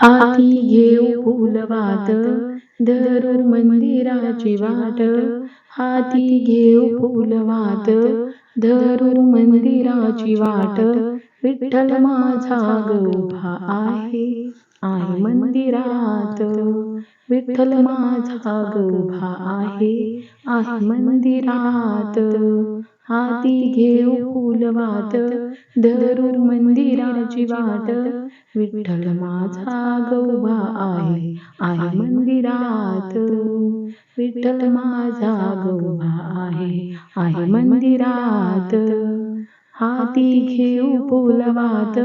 आती घेऊ फुलवात धरू मंदिराची वाट. हाती घेऊ फुलवात धरू मंदिराची वाट. विठ्ठल माझा गोभा आहे आहे मंदिरात. विठ्ठल माझा गोभा आहे आहे मंदिरात. हाती घेऊ फुलवात धरू मंदिराची वाट. विठ्ठल माझा गौभा आहे आहे मंदिरात. विठ्ठल माझा गौभा आहे आहे मंदिरात. हाती घेऊ फुलवात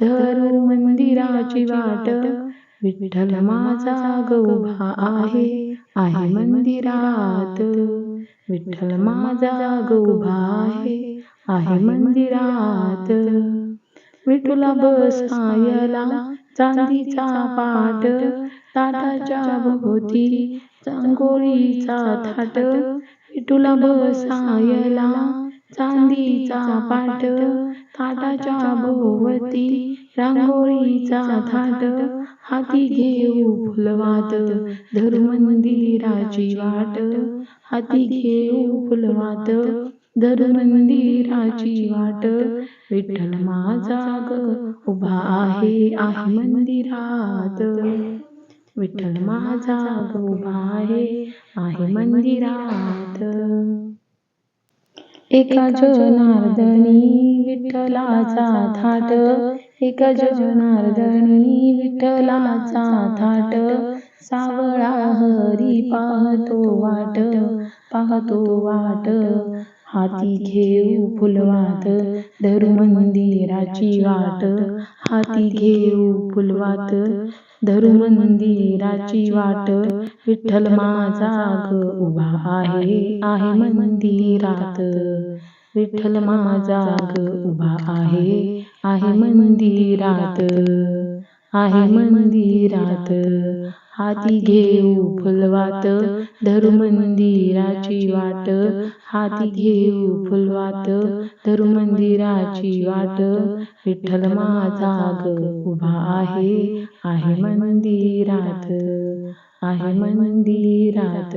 धरू मंदिराची वाट. विठ्ठल माझा गौभा आहे आहे मंदिरात. विठ्ठल माझा गौभा आहे आहे मंदिरात. विठुला बसायला चांदीचा पाट ताटाच्या भोवती चांगोळीचा थाट विठुला बसायला चांदीचा पाट ताटाच्या भोवती रांगोळीचा थाट हाती घेऊ फुलवात धरू मंदिराची वाट. हाती घेऊ फुलवात धरू मंदिराची वाट. विठ्ठल माझा ग उभा आहे आहे मंदिरात. विठ्ठल माझा ग उभा आहे आहे मंदिरात. एका जनार्दनी विठ्ठलाचा थाट. एका जनार्दनी विठ्ठलाचा थाट सावळा हरी पाहतो वाट पाहतो वाट. हाती घेऊ फुलवात धरू मंदिराची वाट. हाती घेऊ फुलवात धरू मंदिराची वाट. विठ्ठल माझा ग उभा आहे आहे मंदिरात. विठ्ठल माझा ग उभा आहे आहे मंदिरात. आहे मंदिरात. हाती घेऊ फुलवात. धरू मंदिराची वाट. हाती घेऊ फुलवात. धरू मंदिराची वाट. विठ्ठल माझा ग उभा आहे. आहे. मंदिरात. आहे मंदिरात.